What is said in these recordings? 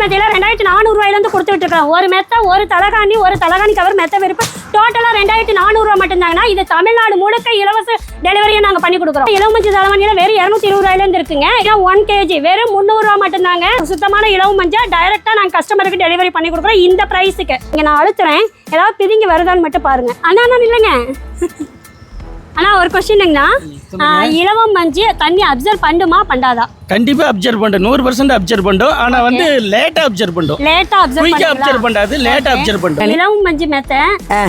மெத்தையில ரெண்டாயிரத்தி நானூறுரூவாயிலேருந்து கொடுத்துட்டு இருக்கோம் ஒரு மெத்தை ஒரு தலகாணி ஒரு தலகாணி கவர் மெத்த விருப்பு டோட்டலாக ரெண்டாயிரத்தி நானூறுரூவா மட்டும்தாங்கன்னா இது தமிழ்நாடு முழுக்க இலவச டெலிவரியை நாங்கள் பண்ணி கொடுக்குறோம். இலவமஞ்சி தலைவாணியில் வெறும் இரநூத்தி இருபது ரூபாயிலேருந்து இருக்குங்க. ஏன் ஒன் கேஜி வெறும் முந்நூறுரூவா மட்டும்தாங்க. சுத்தமான இலவு மஞ்சள் டைரெக்டாக நாங்கள் கஸ்டமருக்கு டெலிவரி பண்ணி கொடுக்குறோம். இந்த ப்ரைஸுக்கு இங்கே நான் அழுத்துறேன். ஏதாவது பிதுங்கி வருதான்னு மட்டும் பாருங்க. அண்ணா நான் இல்லைங்க அண்ணா ஒரு கொஸ்டினுங்கண்ணா இலவம் மஞ்சு தண்ணி அப்சர்வ் பண்ணுமா பண்ணாதா? கண்டிப்பா அப்சர்வ் பண்ணும் நூறு பர்சன்ட் அப்சர்வ் பண்ணும் ஆனா வந்து லேட்டா அப்சர்வ் பண்ணும் லேட்டா அப்சர்வ் அப்சர்வ் பண்ணாது லேட்டா அப்சர்வ் பண்ணும் இலவம் மஞ்சு மெத்த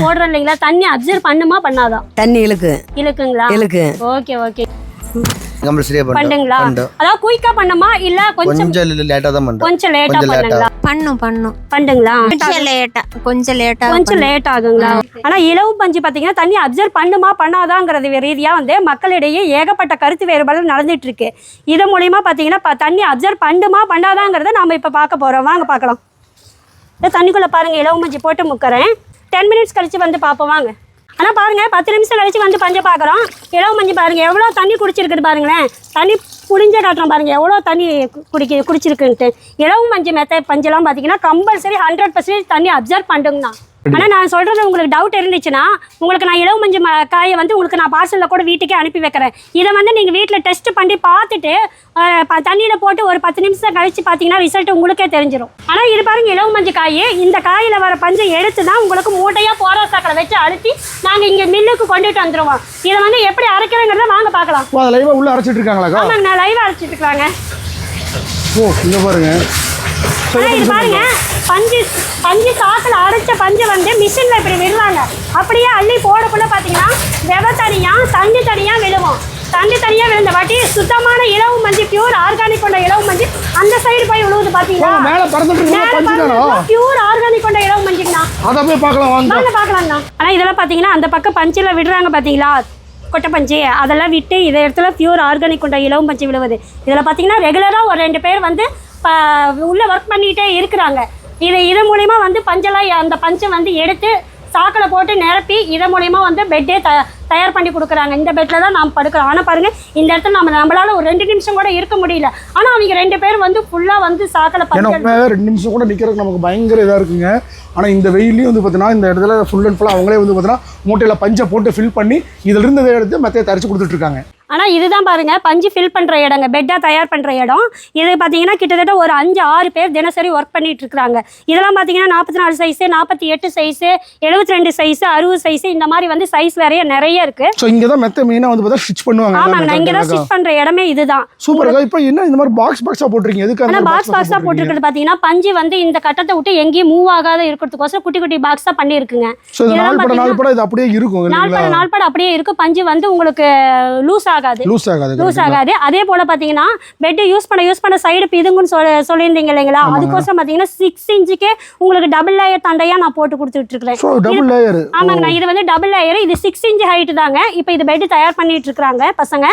போடுறோம் இல்லைங்களா? தண்ணி அப்சர்வ் பண்ணுமா பண்ணாதா? தண்ணி இழுக்கு. இழுக்குங்களா? இழுக்கு. ஓகே ஓகே கம்பல்சரியாக பண்ணுங்களா அதாவது குயிக்கா பண்ணுமா? இல்ல கொஞ்சம் கொஞ்சம் லேட்டாக தான் பண்ணுறோம் கொஞ்சம் லேட்டா லேட்டா. பண்ணுங்களா? பண்ணும் பண்ணும். பண்ணுங்களா கொஞ்சம் லேட்டா கொஞ்சம் லேட்டா கொஞ்சம் லேட் ஆகுங்களா? ஆனா இலவு பஞ்சு பாத்தீங்கன்னா தண்ணி அப்சர்வ் பண்ணுமா பண்ணாதாங்கிறது ரீதியா வந்து மக்களிடையே ஏகப்பட்ட கருத்து வேறுபாடு நடந்துட்டு இருக்கு இது மூலியமா பாத்தீங்கன்னா தண்ணி அப்சர்வ் பண்ணுமா பண்ணாதாங்கிறத நாம இப்ப பார்க்க போறோம். வாங்க பார்க்கலாம். இந்த தண்ணிக்குள்ள பாருங்க இலவு மஞ்சு போட்டு முக்கறேன். டென் மினிட்ஸ் கழிச்சு வந்து பார்ப்போம் வாங்க. ஆனால் பாருங்கள் பத்து நிமிஷம் கழிச்சு வந்து பஞ்சை பார்க்குறோம் இலவு மஞ்சள் பாருங்கள் எவ்வளோ தண்ணி குடிச்சிருக்குது பாருங்களேன். தண்ணி புளிஞ்ச காட்டுறோம் பாருங்கள் எவ்வளோ தண்ணி குடிக்க குடிச்சிருக்குன்ட்டு. இலவு மஞ்சள் மெத்த பஞ்செல்லாம் பார்த்தீங்கன்னா கம்பல்சரி ஹண்ட்ரட் பர்சன்டேஜ் தண்ணி அப்சர்வ் பண்ணுங்கண்ணா ஆனால் நான் சொல்கிறது உங்களுக்கு டவுட் இருந்துச்சுன்னா உங்களுக்கு நான் இலவு மஞ்சள் ம- காயை வந்து உங்களுக்கு நான் பார்சலில் கூட வீட்டுக்கே அனுப்பி வைக்கிறேன். இதை வந்து நீங்கள் வீட்டில் டெஸ்ட் பண்ணி பார்த்துட்டு தண்ணியில் போட்டு ஒரு பத்து நிமிஷம் கழிச்சு பார்த்தீங்கன்னா ரிசல்ட் உங்களுக்கே தெரிஞ்சிடும் ஆனால் இது பாருங்க இலவு மஞ்சள் காய் இந்த காயில் வர பஞ்சை எடுத்து தான் உங்களுக்கு மூட்டையாக போராசாக்களை வச்சு அழுத்தி நாங்கள் இங்கே மில்லுக்கு கொண்டுட்டு வந்துடுவோம் இதை வந்து எப்படி அரைக்கிறேங்கிறத வாங்க பார்க்கலாம். லைவாக உள்ளே அரைச்சிட்டு இருக்காங்களாக்கா? ஆமாங்க நான் லைவாக அரைச்சிட்டு இருக்காங்க ஓ இங்கே பாருங்க. பாருங்க பஞ்சு பஞ்சு சாக்கில் அரைச்ச பஞ்சை வந்து மிஷினில் இப்படி விடுவாங்க அப்படியே அள்ளி போடக்குள்ள பார்த்தீங்கன்னா விதை தனியாக தண்ணி தனியாக விழுவோம் தண்ணி தனியாக விழுந்த வாட்டி சுத்தமான இலவு மஞ்சள் பியூர் ஆர்கானிக் கொண்ட இலவு மஞ்சள் அந்த சைடு போய் விழுவுது பார்த்தீங்களா ஓ, மேலே பறந்துட்டு? பியூர் ஆர்கானிக் கொண்ட இலவு மஞ்சள்னா அதை போய் பார்க்கலாம் வாங்க. பார்க்கலாம்ண்ணா ஆனால் இதெல்லாம் பார்த்தீங்கன்னா அந்த பக்கம் பஞ்சில் விடுறாங்க பார்த்தீங்களா கொட்டை பஞ்சு. அதெல்லாம் விட்டு இதை இடத்துல பியூர் ஆர்கானிக் கொண்ட இலவும் பஞ்சு விழுவுது. இதில் பார்த்தீங்கன்னா ரெகுலராக ஒரு ரெண்டு பேர் வந்து உள்ளே ஒர்க் பண்ணிகிட்டே இருக்கிறாங்க. இது இது மூலிமா வந்து பஞ்செல்லாம் அந்த பஞ்சை வந்து எடுத்து சாக்கில் போட்டு நிரப்பி இதன் மூலிமா வந்து பெட்டே த தயார் பண்ணி கொடுக்குறாங்க. இந்த பெட்டில் தான் நாம் படுக்கிறோம். ஆனால் பாருங்கள் இந்த இடத்துல நம்ம நம்மளால ஒரு ரெண்டு நிமிஷம் கூட இருக்க முடியல. ஆனால் அவங்க ரெண்டு பேர் வந்து ஃபுல்லாக வந்து சாக்கில் ஏன்னா பஞ்சு உண்மையாவே ரெண்டு நிமிஷம் கூட நிற்கிறதுக்கு நமக்கு பயங்கர இதாக இருக்குங்க. ஆனால் இந்த வெயிலையும் வந்து பார்த்தீங்கன்னா இந்த இடத்துல ஃபுல் அண்ட் ஃபுல்லாக அவங்களே வந்து பார்த்தீங்கன்னா மூட்டையில் பஞ்சை போட்டு ஃபில் பண்ணி இதில் இருந்ததை எடுத்து மெத்தையை தரிச்சு கொடுத்துட்டு இருக்காங்க. ஆனால் இதுதான் பாருங்க பஞ்சு ஃபில் பண்ணுற இடங்க பெட்டாக தயார் பண்ணுற இடம். இது பார்த்தீங்கன்னா கிட்டத்தட்ட ஒரு அஞ்சு ஆறு பேர் தினசரி ஒர்க் பண்ணிட்டு இருக்காங்க இதெல்லாம் பார்த்தீங்கன்னா நாற்பத்தி நாலு சைஸு நாற்பத்தி எட்டு சைஸு எழுபத்தி ரெண்டு சைஸு அறுபது சைஸு இந்த மாதிரி வந்து சைஸ் வேறைய நிறைய இருக்கு. ஸோ இங்கே தான் மெத்தை மெயினாக வந்து பார்த்தா ஸ்டிச் பண்ணுவாங்க. ஆமாங்க நான் இங்கே தான் ஸ்டிச் பண்ணுற இடமே இதுதான். சூப்பர். இப்போ என்ன இந்த மாதிரி பாக்ஸ் பாக்ஸாக போட்டிருக்கீங்க? எதுக்கு ஆனால் பாக்ஸ் பாக்ஸாக போட்டிருக்கிறது பார்த்தீங்கன்னா பஞ்சு வந்து இந்த கட்டத்தை விட்டு எங்கேயும் மூவ் ஆகாத இருக்கிறதுக்கோசரம் குட்டி குட்டி பாக்ஸாக பண்ணியிருக்குங்க. ஸோ நாள் பட நாள் பட இது அப்படியே இருக்கும் நாள் பட நாள் பட அப்படியே இருக்கும் பஞ்சு வந்து உங்களுக்கு லூஸ் ஆகாது. லூஸ் ஆகாது லூஸ் ஆகாது. அதே போல பாத்தீங்கன்னா பெட் யூஸ் பண்ண யூஸ் பண்ண சைடு பிதுங்குன்னு சொல்ல சொல்லியிருந்தீங்க இல்லைங்களா? அதுக்கோசரம் பாத்தீங்கன்னா சிக்ஸ் இன்ச்சுக்கே உங்களுக்கு டபுள் லேயர் தண்டையா நான் போட்டு கொடுத்துட்டு இருக்கிறேன் ஸோ டபுள் லேயர் ஆமாங்க நான் இது வந்து டபுள் லேயர் இது சிக்ஸ் இன்ச் ஹைட் தாங்க. இப்போ இது பெட் தயார் பண்ணிட்டு இருக்காங்க பசங்க.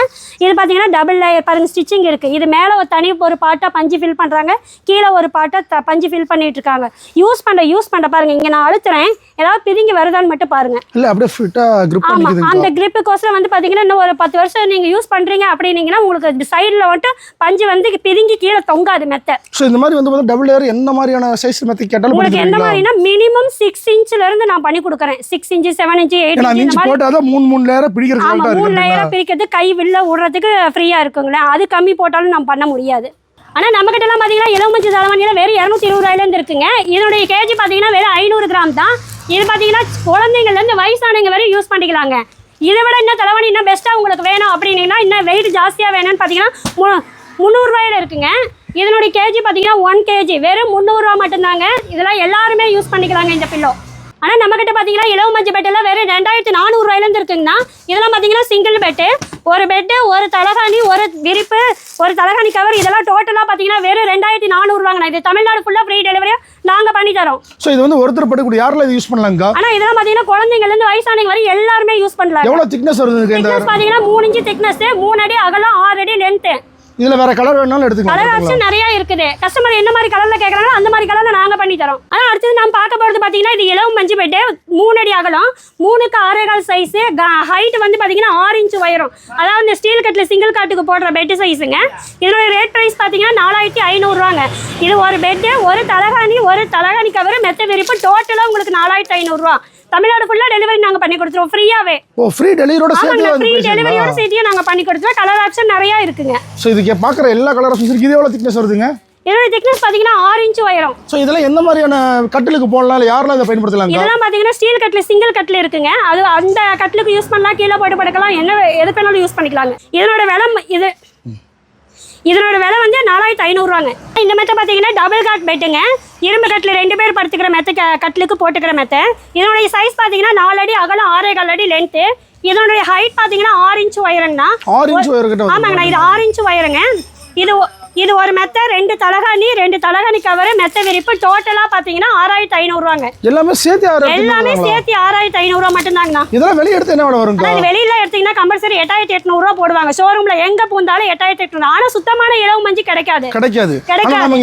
இது பாத்தீங்கன்னா டபுள் லேயர் பாருங்க ஸ்டிச்சிங் இருக்கு. இது மேல ஒரு தனி ஒரு பாட்டா பஞ்சு ஃபில் பண்றாங்க. கீழே ஒரு பாட்டா பஞ்சு ஃபில் பண்ணிட்டு இருக்காங்க யூஸ் பண்ண யூஸ் பண்ண பாருங்க இங்க நான் அழுத்துறேன். ஏதாவது பிதுங்கி வருதான்னு மட்டும் பாருங்க. இல்லை அப்படியே ஃபிட்டாக grip ஆமா பண்ணிக்குதுங்க அந்த கிரிப்புக்கோசரம் வந்து பாத்தீங்கன்னா இன்னும் ஒரு பத்து வருஷம் நீங்க யூஸ் பண்றீங்க அப்படின்னீங்கன்னா உங்களுக்கு சைடுல வந்துட்டு பஞ்சு வந்து பிதுங்கி கீழே தொங்காது மெத்த. ஸோ இந்த மாதிரி வந்து பார்த்தா டபுள் லேயர் எந்த மாதிரியான சைஸ் மெத்தை கேட்டாலும் உங்களுக்கு தருவீங்களா? மாதிரினா மினிமம் சிக்ஸ் இன்ச்ல இருந்து நான் பண்ணி கொடுக்குறேன். Six inch seven inch eight ஏன்னா இன்ச்சு இந்த இன்ச் மாதிரி போட்டால் தான் மூணு மூணு லேயரை பிடிக்கிறது ஆமா மூணு லேயரா இருக்குங்களா பிரிக்கிறது கை வில்ல விடுறதுக்கு ஃப்ரீயா இருக்குங்களேன் அது கம்மி போட்டாலும் நம்ம பண்ண முடியாது. ஆனா நம்ம கிட்ட எல்லாம் பாத்தீங்கன்னா எலுமிச்சை தலைவணியில வெறும் இரநூத்தி இருபது ரூபாயில இருந்து இருக்குங்க. இதனுடைய கேஜி பாத்தீங்கன்னா வெறும் ஐநூறு கிராம் தான். இது பார்த்தீங்கன்னா குழந்தைங்கள்லேருந்து வயசானவங்க வரை யூஸ் பண்ணிக்கலாங்க. இதை விட இன்னும் தலைவணி இன்னும் பெஸ்ட்டாக உங்களுக்கு வேணும் அப்படின்னீங்கன்னா இன்னும் வெயிட் ஜாஸ்தியாக வேணும்னு பார்த்தீங்கன்னா மு முந்நூறுரூவாயில் இருக்குங்க. இதனுடைய கேஜி பார்த்தீங்கன்னா ஒன் கேஜி வெறும் முந்நூறுரூவா மட்டும்தாங்க. இதெல்லாம் எல்லாருமே யூஸ் பண்ணிக்கலாங்க இந்த பில்லோ ஆனால் நம்மக்கிட்ட பார்த்தீங்கன்னா இலவு மஞ்சள் பெட்டெல்லாம் வெறும் ரெண்டாயிரத்தி நானூறுரூவாயிலேருந்து இருக்குங்கண்ணா. இதெல்லாம் பார்த்தீங்கன்னா சிங்கிள் பெட்டு ஒரு பெட்டு ஒரு தலகாணி ஒரு விரிப்பு ஒரு தலகாணி கவர் இதெல்லாம் டோட்டலாக பார்த்தீங்கன்னா வெறும் ரெண்டாயிரத்தி நானூறுவாங்கண்ணா இது தமிழ்நாடு ஃபுல்லாக ஃப்ரீ டெலிவரியாக நாங்கள் பண்ணி தரோம். ஸோ இது வந்து ஒருத்தர் படக்கூடிய யாரில் இது யூஸ் பண்ணலாங்கக்கா ஆனால் இதெல்லாம் பார்த்தீங்கன்னா குழந்தைங்கள்லேருந்து வயசானவங்க வரை எல்லாருமே யூஸ் பண்ணலாம் எவ்வளோ திக்னஸ் வருது திக்னஸ் பார்த்தீங்கன்னா மூணு இன்ச்சு திக்னஸ் மூணு அடி அகலம் ஆறு அடி லென்த்து இதில் வேற கலர் வேணாலும் எடுத்துக்கலாம். கலர்? ஆப்ஷன் நிறைய இருக்குது. கஸ்டமர் என்ன மாதிரி கலர்ல கேக்குறாங்களோ அந்த மாதிரி கலர்ல நாங்க பண்ணி தரோம். ஆனா அடுத்தது நம்ம பார்க்க போறது பாத்தீங்கன்னா இது இளவு மஞ்சு பெட்டு மூணு அடி அகலம் மூணுக்கு ஆறே கால் சைஸ் ஹைட் வந்து பாத்தீங்கன்னா ஆறு இன்ச் உயரம். அதாவது இந்த ஸ்டீல் கட்ல சிங்கிள் காட்டுக்கு போடுற பெட் சைஸுங்க இதோட ரேட் பிரைஸ் பாத்தீங்கன்னா நாலாயிரத்தி ஐநூறுரூவாங்க இது ஒரு பெட்டு ஒரு தலகாணி ஒரு தலகாணி கவர் மெத்த விரிப்பு டோட்டலா உங்களுக்கு நாலாயிரத்தி ஐநூறுரூவா தமிழ்நாடு ஃபுல்லா டெலிவரி நாங்க பண்ணி கொடுத்துருவோம். ஃப்ரீயாவே ஓ ஃப்ரீ டெலிவரியோட சேர்த்து ஃப்ரீ டெலிவரியோட சேர்த்தியும் நாங்க பண்ணி கொடுத்துருவோம். கலர் ஆப்ஷன் நிறைய இருக்குங்க. ஸோ இதுக்கு பார்க்குற எல்லா கலர் ஆப்ஷன்ஸ் இருக்கு. இது எவ்வளோ திக்னஸ் வருதுங்க? இதோட திக்னஸ் பாத்தீங்கன்னா ஆறு இன்ச் உயரம். ஸோ இதெல்லாம் எந்த மாதிரியான கட்டிலுக்கு போடலாம்? இல்லை யாரெல்லாம் இதை பயன்படுத்தலாங்க இதெல்லாம் பாத்தீங்கன்னா ஸ்டீல் கட்ல சிங்கிள் கட்ல இருக்குங்க. அது அந்த கட்லுக்கு யூஸ் பண்ணலாம் கீழே போட்டு படுக்கலாம். என்ன எது வேணாலும் யூஸ் பண்ணிக்கலாங்க. இதனோட விலை இது இதனோட விலை வந்து நாலாயிரத்தி ஐநூறுவாங்க. இந்த மெத்தை பார்த்தீங்கன்னா டபுள் காட் பெட்டுங்க இரும்பு கட்டில் ரெண்டு பேர் படுத்துக்கிற மெத்த க- கட்டிலுக்கு போட்டுக்கிற மெத்தை இதனுடைய சைஸ் பார்த்தீங்கன்னா நாலு அடி அகலம் ஆறே கால் அடி லென்த்து இதனுடைய ஹைட் பார்த்தீங்கன்னா ஆறு இன்ச் உயரங்கண்ணா ஆறு இன்ச் உயரக்கிட்ட ஆமாங்கண்ணா இது ஆறு இன்ச் உயரங்க. இது இது ஒரு மெத்தை ரெண்டு தலகாணி ரெண்டு தலகாணி கவர் மெத்த விரிப்பு. டோட்டலாக பார்த்தீங்கன்னா ஆறாயிரத்தி ஐநூறுவாங்க எல்லாமே சேர்த்து எல்லாமே? சேர்த்து ஆறாயிரத்தி ஐநூறுரூவா மட்டும்தாங்கண்ணா. இதெல்லாம் வெளியே எடுத்து என்ன வருங்க அதாவது வெளியில எடுத்தீங்கன்னா கம்பல்சரி எட்டாயிரத்தி எட்நூறுவா போடுவாங்க. ஷோரூம்ல எங்க பூந்தாலும் எட்டாயிரத்தி எட்நூறு. ஆனா சுத்தமான இலவு மஞ்சு கிடைக்காது. கிடைக்காது. கிடைக்காது.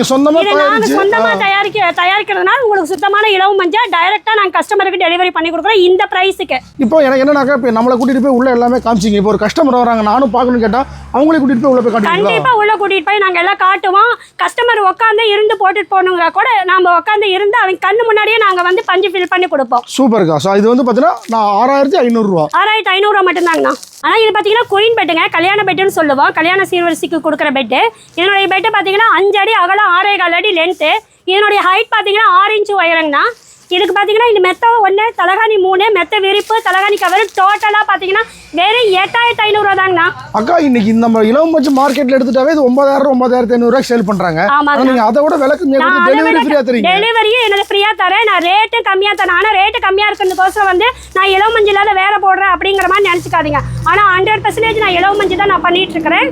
இது நாங்க சொந்தமா தயாரிக்க தயாரிக்கிறதுனால உங்களுக்கு சுத்தமான இலவு மஞ்சா டைரக்டா நாங்க கஸ்டமருக்கு டெலிவரி பண்ணி கொடுக்குறோம். இந்த பிரைஸுக்கு இப்போ எனக்கு என்னன்னாக்கா இப்போ நம்மளை கூட்டிட்டு போய் உள்ள எல்லாமே காமிச்சிங்க. இப்போ ஒரு கஸ்டமர் வராங்க நானும் பார்க்கணும்னு கேட்டா அவங்களே கூட்டிட்டு போய் உள்ள போய் கண்டிப்பா உள்ள கூட்டிட்டு போய் நாங்க எல்லாம் காட்டுவோம். கஸ்டமர் உட்காந்து இருந்து போட்டுட்டு போகணுங்கிற கூட நாம உட்காந்து இருந்து அவங்க கண்ணு முன்னாடியே நாங்க வந்து பஞ்சு ஃபில் பண்ணி கொடுப்போம். சூப்பர்க்கா. ஸோ இது வந்து பார்த்தீங்கன்னா நான் ஆறாயிரத்தி ஐநூறுரூவா ஆறாயிரத்தி ஐநூறுரூவா மட்டும்தாங்கண்ணா. ஆனால் இது பார்த்தீங்கன்னா குயின் பெட்டுங்க கல்யாண பெட்டுன்னு சொல்லுவோம். கல்யாண சீர்வரிசைக்கு கொடுக்குற பெட்டு இதனுடைய பெட்டு பார்த்தீங்கன்னா அஞ்சு அடி அகலம் ஆறே கால் அடி லென்த்து இதனுடைய ஹைட் பார்த்தீங்கன்னா ஆறு இன்ச்சு உயரங்கண்ணா. இதுக்கு பார்த்தீங்கன்னா இந்த மெத்த ஒன்று தலகாணி மூணு மெத்த விரிப்பு தலகாணி கவர் டோட்டலாக பார்த்தீங்கன்னா வெறும் எட்டாயிரத்தி ஐநூறுரூவா தாங்கண்ணா அக்கா இன்னைக்கு நம்ம இளவம் வச்சு மார்க்கெட்ல எடுத்துட்டாவே இது ஒன்பதாயிரம் ஒன்பதாயிரத்தி ஐநூறுரூவா சேல் பண்றாங்க. ஆமாங்க. ஆனா நீங்க அதை விட விலைக்கு டெலிவரி ஃப்ரீயா தரீங்க. டெலிவரியும் எனக்கு ஃப்ரீயாக தரேன். நான் ரேட்டு கம்மியாக தரேன். ஆனால் ரேட்டு கம்மியாக இருக்கிறதுக்கோசரம் வந்து நான் இளவு மஞ்சள் இல்லாத வேற போடுறேன் அப்படிங்கிற மாதிரி நினச்சிக்காதீங்க. ஆனால் ஹண்ட்ரட் பர்சன்டேஜ் நான் இளவு மஞ்சள் தான் நான் பண்ணிட்டு இருக்கிறேன்.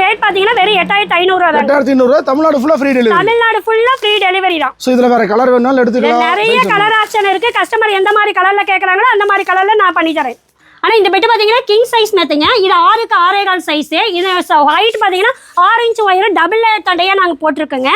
ரேட் பார்த்தீங்கன்னா வெறும் எட்டாயிரத்தி ஐநூறுரூவா தான் எட்டாயிரத்தி ஐநூறுரூவா தமிழ்நாடு ஃபுல்லா ஃப்ரீ டெலிவரி தமிழ்நாடு ஃபுல்லாக ஃப்ரீ டெலிவரி தான். ஸோ இதுல வேற கலர் வேணாலும் எடுத்துக்கலாம். நிறைய கலர் ஆப்ஷன் இருக்கு. கஸ்டமர் எந்த மாதிரி கலர்ல கேட்குறாங்களோ அந்த மாதிரி கலர்ல நான் பண்ணி தரேன். ஆனால் இந்த பெட்டு பார்த்தீங்கன்னா கிங் சைஸ் மெத்துங்க இது ஆறுக்கு ஆறே கால் சைஸு இது ஹைட் பார்த்தீங்கன்னா ஆறு இன்ச் ஒயர் டபுள் தடையாக நாங்கள் போட்டிருக்கோங்க.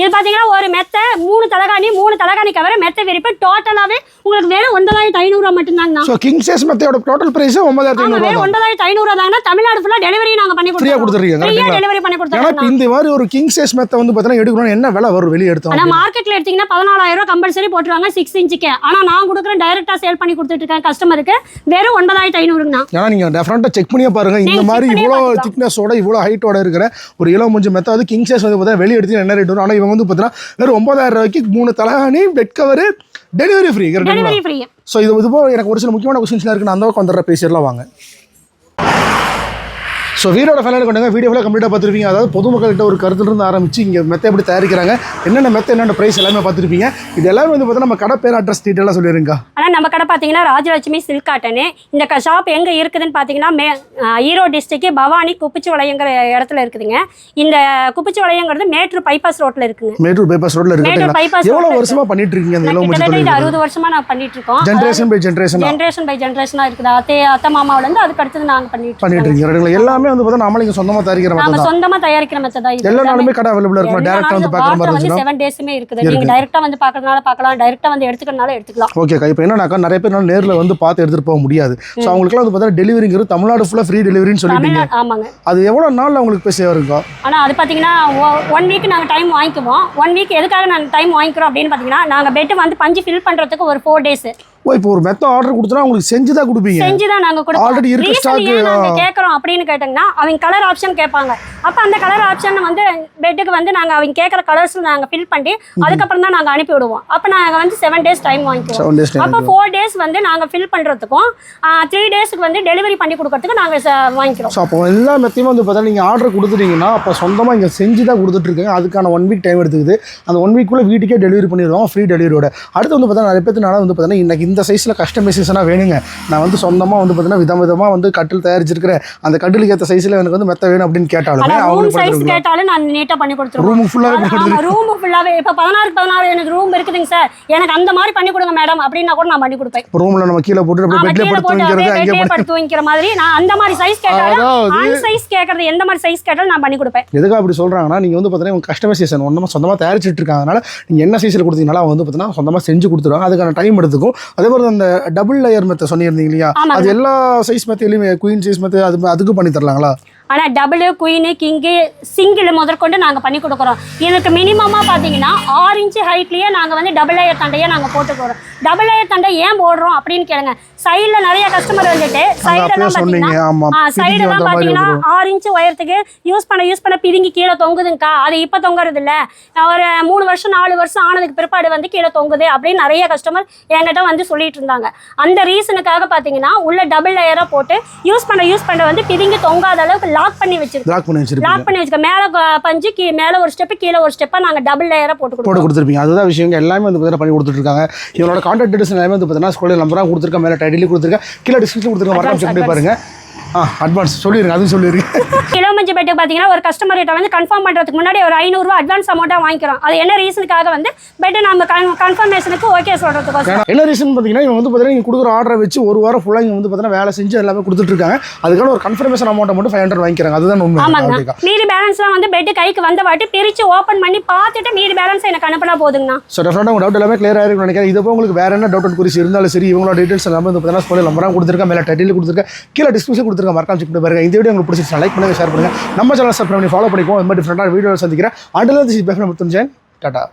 இது பார்த்தீங்கன்னா ஒரு மெத்தை மூணு தலகாணி மூணு தலகாணி கவர மெத்த விரிப்பு. டோட்டலாகவே உங்களுக்கு வெறும் ஒன்பதாயிரத்தி ஐநூறுரூவா மட்டும்தாங்கண்ணா. ஸோ கிங் சைஸ் மெத்தையோட டோட்டல் பிரைஸ் ஒன்பதாயிரத்தி ஐநூறுரூவா ஒன்பதாயிரத்தி ஐநூறுரூவா தாங்கன்னா தமிழ்நாடு ஃபுல்லாக டெலிவரி நாங்கள் பண்ணி கொடுத்துறீங்க ஃப்ரீயாக டெலிவரி பண்ணி கொடுத்துருக்கோம். இந்த மாதிரி ஒரு கிங் சைஸ் மெத்தை வந்து பார்த்தீங்கன்னா எடுக்கணும் என்ன விலை வரும் வெளியே எடுத்தோம் ஆனா மார்க்கெட்ல எடுத்தீங்கன்னா பதினாலாயிரம் ரூபாய் கம்பல்சரி போட்டுருவாங்க சிக்ஸ் இன்ச்சுக்கு ஆனா நான் கொடுக்குறேன் டைரக்டா சேல் பண்ணி கொடுத்துட்டு இருக்கேன் கஸ்டமருக்கு வெறும் ஒன்பதாயிரத்தி ஐநூறுங்கண்ணா. ஏன்னா நீங்க டெஃபரெண்டாக செக் பண்ணியே பாருங்க இந்த மாதிரி இவ்வளோ. திக்னஸோட இவ்வளோ ஹைட்டோட இருக்கிற ஒரு இளம் மஞ்சள் மெத்த அது கிங் சைஸ் வந்து பார்த்தா வெளியே எடுத்து என்ன ரேட் வரும்? ஆனால் இவங்க வந்து பார்த்தீங்கன்னா வெறும் ஒன்பதாயிரம் ரூபாய்க்கு மூணு தலகாணி bed cover delivery free delivery free so இது இது போக எனக்கு ஒரு சில முக்கியமான கொஸ்டின்ஸ்லாம் இருக்குது நான் அந்த வந்துடுற பேசிடலாம் வாங்க. ஸோ வீடியோட ஃபைனல் கொண்டுங்க வீடியோவில் கம்ப்ளீட்டாக பார்த்துருப்பீங்க. அதாவது பொதுமக்கள்கிட்ட ஒரு கருத்துலேருந்து ஆரம்பிச்சு இங்கே மெத்தை எப்படி தயாரிக்கிறாங்க என்னென்ன மெத்தை என்னென்ன ப்ரைஸ் எல்லாமே பார்த்துருப்பீங்க. இது எல்லாமே வந்து பார்த்தா நம்ம கடை பேர் அட்ரஸ் டீட்டெயிலாக சொல்லிடுங்க ஆனா நம்ம கடை பாத்தீங்கன்னா ராஜலட்சுமி சில்க் காட்டனு இந்த ஷாப் எங்க இருக்குதுன்னு பாத்தீங்கன்னா மே ஈரோடு டிஸ்ட்ரிக்ட் பவானி குப்பிச்சி வளையங்கிற இடத்துல இருக்குதுங்க. இந்த குப்பிச்சி வளையங்கிறது மேட்ரு பைபாஸ் ரோட்ல இருக்குங்க. மேட்டூர் பைபாஸ் ரோட்டில் மேட்டூர் இருக்குங்களா bypass எவ்வளோ வருஷமாக பண்ணிட்டு இருக்கீங்க அந்த கிட்டத்தட்ட இது மஞ்சள் அறுபது வருஷமா நான் பண்ணிட்டு இருக்கோம் generation by generation generation by ஜென்ரேஷனா இருக்குது. அத்தை அத்தை மாமாவுல இருந்து அதுக்கு அடுத்தது நாங்க பண்ணிட்டு பண்ணிட்டு இருக்கோம் இருக்கீங்க ரைட்டுங்களா? எல்லாமே வந்து பார்த்தா நம்மள இங்கே சொந்தமாக தயாரிக்கிற நாம மெத்தை தான் சொந்தமா தயாரிக்கிற மெத்தட் தான் எல்லா. நாளுமே கடை அவைலபிளாக இருக்கும். டேரெக்டாக வந்து பார்க்குற மாதிரி இருந்துச்சுன்னா செவன் டேஸுமே இருக்குது. நீங்க டைரக்டா வந்து பார்க்கறதுனால பார்க்கலாம். டைரக்டா வந்து எடுத்துக்கிறதுனால எடுத்துக்கலாம். ஓகேக்கா இப்போ என்னன்னாக்கா நிறைய பேர் நேரில் வந்து பார்த்து எடுத்துகிட்டு போக முடியாது. ஸோ அவங்களுக்குலாம் வந்து பார்த்தா டெலிவரிங்கிறது தமிழ்நாடு ஃபுல்லாக ஃப்ரீ டெலிவரின்னு சொல்லிட்டீங்க. ஆமாங்க. அது எவ்வளோ நாளில் உங்களுக்கு போய் சேவ் ஆனா அது பாத்தீங்கன்னா ஒன் வீக் நாங்க டைம் வாங்கிக்குவோம். ஒன் வீக் எதுக்காக நாங்க டைம் வாங்கிக்கிறோம் அப்படின்னு பாத்தீங்கன்னா நாங்க பெட் வந்து பஞ்சு ஃபில் பண்றதுக்கு ஒரு ஃபோர் டேஸ் ஓ இப்போ ஒரு மெத்த ஆர்டர் கொடுத்தா உங்களுக்கு செஞ்சு தான் கொடுப்பீங்க. செஞ்சு தான் நாங்க Already இருக்க Reason stock, ஏன் நாங்க ஆ. கேட்கறோம் அப்படின்னு கேட்டீங்கன்னா அவங்க கலர் ஆப்ஷன் கேட்பாங்க. அப்ப அந்த கலர் ஆப்ஷன் வந்து பெட்டுக்கு வந்து நாங்க அவங்க கேட்கற கலர்ஸ் நாங்க ஃபில் பண்ணி அதுக்கப்புறம் தான் நாங்க அனுப்பி விடுவோம். அப்ப நாங்க வந்து செவன் டேஸ் டைம் வாங்கிக்குவோம். அப்போ ஃபோர் டேஸ் வந்து நாங்க ஃபில் பண்றதுக்கும் த்ரீ டேஸ்க்கு வந்து டெலிவரி பண்ணி கொடுக்கறதுக்கு நாங்க ச- வாங்கிக்கிறோம். ஸோ அப்போ எல்லா மெத்தையுமே வந்து பார்த்தா நீங்கள் ஆர்டர் கொடுத்துட்டீங்கன்னா அப்போ சொந்தமாக இங்கே செஞ்சு தான் கொடுத்துட்ருக்காங்க அதுக்கான ஒன் வீக் டைம் எடுத்துக்குது. அந்த ஒன் வீக்குள்ளே வீட்டுக்கே டெலிவரி பண்ணிடுவாங்க ஃப்ரீ டெலிவரியோட அடுத்து வந்து பார்த்தா நிறைய பேர்த்துனால வந்து பார்த்தீங்கன்னா இன்னைக்கு இந்த சைஸில் கஸ்டமைசேஷனாக வேணுங்க. நான் வந்து சொந்தமாக வந்து பார்த்தீங்கன்னா விதம் விதமாக வந்து கட்டில் தயாரிச்சிருக்கிறேன். அந்த கட்டிலுக்கு ஏற்ற சைஸில் எனக்கு வந்து மெத்த வேணும் அப்படின்னு கேட்டாலுமே ரூம் அவங்களுக்கு கேட்டாலும் நான் நீட்டா பண்ணி கொடுத்துருவேன். ரூமுக்கு ஃபுல்லாகவே ரூம் ஃபுல்லாவே இப்ப பதினாறு பதினாறு எனக்கு ரூம் இருக்குதுங்க சார் எனக்கு அந்த மாதிரி பண்ணி கொடுங்க மேடம் அப்படின்னா கூட நான் பண்ணி கொடுப்பேன். ரூமில் நம்ம கீழே போட்டு கீழே படுத்து வைக்கிற மாதிரி. நான் அந்த மாதிரி சைஸ் கேட்டாலும் சைஸ் கேட்கறது எந்த மாதிரி சைஸ் கேட்டாலும் நான் பண்ணி கொடுப்பேன். எதுக்காக அப்படி சொல்கிறாங்கன்னா நீங்கள் வந்து பார்த்தீங்கன்னா உங்கள் கஸ்டமைசேஷன் ஒன்றும் சொந்தமாக தயாரிச்சிட்டு இருக்காங்க அதனால நீங்கள் என்ன சைஸில் கொடுத்தீங்கனாலும் அவங்க வந்து பார்த்தீங்கன்னா சொந்தமாக செஞ்சு கொடுத்துருவாங்க. அதுக்கான டைம் எடுத்துக்கும். அதே மாதிரி அந்த டபுள் லேயர் மெத்த சொன்னிருந்தீங்க இல்லையா. அது எல்லா சைஸ் மெத்தையிலையுமே குயின் சைஸ் மெத்த அது அதுக்கு பண்ணி தரலாங்களா ஆனா டபுள் குயின் கிங்கு சிங்கிள் முதற்கொண்டு நாங்க பண்ணி கொடுக்குறோம். எனக்கு மினிமமா பாத்தீங்கன்னா ஆறு இன்ச்சு ஹைட்லயே நாங்க வந்து டபுள் லேயர் தண்டையை நாங்க போட்டுக்கிறோம் டபுள் லேயர் தண்டை ஏன் போடுறோம் அப்படின்னு கேளுங்க. சைடுல நிறைய கஸ்டமர் வந்துட்டு சைடெல்லாம் பிதுங்கி சைடெல்லாம் வந்துரும். ஆறு இன்ச்சு உயரத்துக்கு யூஸ் பண்ண யூஸ் பண்ண பிதுங்கி கீழே தொங்குதுங்கக்கா. அது இப்ப தொங்குறது இல்ல ஒரு மூணு வருஷம் நாலு வருஷம் ஆனதுக்கு பிற்பாடு வந்து கீழே தொங்குது அப்படின்னு நிறைய கஸ்டமர் என்கிட்ட வந்து சொல்லிட்டு இருந்தாங்க. அந்த ரீசனுக்காக பாத்தீங்கன்னா உள்ள டபுள் லேயரா போட்டு யூஸ் பண்ண யூஸ் பண்ண வந்து பிதுங்கி தொங்காத அளவுக்கு லாக் பண்ணி வச்சிருக்கோம். லாக் பண்ணி வச்சிருப்பீங்க. லாக் பண்ணி வச்சுக்க மேல பஞ்சு கீ மேல ஒரு ஸ்டெப் கீழே ஒரு ஸ்டெப்பா நாங்க டபுள் லேயரா போட்டு போட்டு கொடுத்துருப்பீங்க. அதுதான் விஷயங்க. எல்லாமே வந்து பார்த்தீங்கன்னா பண்ணி கொடுத்துட்ருக்காங்க. இவங்களோட கான்டாக்ட் டீடைல்ஸ் எல்லாமே வந்து பார்த்தீங்கன்னா ஸ்கூலில் நம்பராக கொடுத்துருக்கேன் மேலே டைட்டில் கொடுத்துருக்கேன் கீழே டிஸ்கிரிப்ஷன் கொடுத்துருக்கேன் மறக்காம செக் பண்ணி பாருங்க. ஆ அட்வான்ஸ் சொல்லிடுங்க அதுவும் சொல்லிடுங்க கிலோமஞ்சு பெட்டுக்கு பார்த்தீங்கன்னா ஒரு கஸ்டமர் கிட்ட வந்து கன்ஃபார்ம் பண்ணுறதுக்கு முன்னாடி ஒரு ஐநூறுரூவா அட்வான்ஸ் அமௌண்ட்டாக வாங்கிக்கிறோம். அது என்ன ரீசனுக்காக வந்து பெட்டு நம்ம கன்ஃபர்மேஷனுக்கு ஓகே சொல்கிறதுக்கோசரம் ஏன்னா என்ன ரீசன் பார்த்தீங்கன்னா இவங்க வந்து பார்த்தீங்கன்னா நீங்கள் கொடுக்குற ஆர்டரை வச்சு ஒரு வாரம் ஃபுல்லாக இங்கே வந்து பார்த்தீங்கன்னா வேலை செஞ்சு எல்லாமே கொடுத்துட்ருக்காங்க. அதுக்கான ஒரு கன்ஃபர்மேஷன் அமௌண்ட்டை மட்டும் ஃபைவ் ஹண்ட்ரட் வாங்கிக்கிறாங்க. அதுதான் உண்மை. ஆமாங்க. மீதி பேலன்ஸ்லாம் வந்து பெட்டு கைக்கு வந்த வாட்டி பிரித்து ஓப்பன் பண்ணி பார்த்துட்டு மீதி பேலன்ஸ் எனக்கு அனுப்பினா போதுங்கண்ணா. ஸோ டெஃபினட்டாக உங்கள் டவுட் எல்லாமே கிளியர் ஆயிருக்கும் நினைக்கிறேன். இது போக உங்களுக்கு வேறு என்ன டவுட் குறிச்சு இருந்தாலும் சரி இவங்களோட டீடைல்ஸ் எல்லாமே வந்து பார்த்தீங்கன்னா ஸ்கூலில் நம்பராக கொடுத்துருக்கேன் மேலே டைட்டில் கொடுத்துருக்கேன் கீழே டிஸ்கிரிப்ஷன் கொடுத்துருக்கேன் மறக்காம செக் பண்ணி பாருங்க. இந்த வீடியோ உங்களுக்கு பிடிச்சிருச்சு லைக் பண்ணுங்க ஷேர் பண்ணுங்க. நம்ம சேனல் சப்ஸ்கிரைப் பண்ணி ஃபாலோ பண்ணிக்கோ இந்த மாதிரி டிஃப்ரெண்டான வீடியோ சந்திக்கிறேன். அண்டில் பேசுகிறேன் பெஃபன் டாட்டா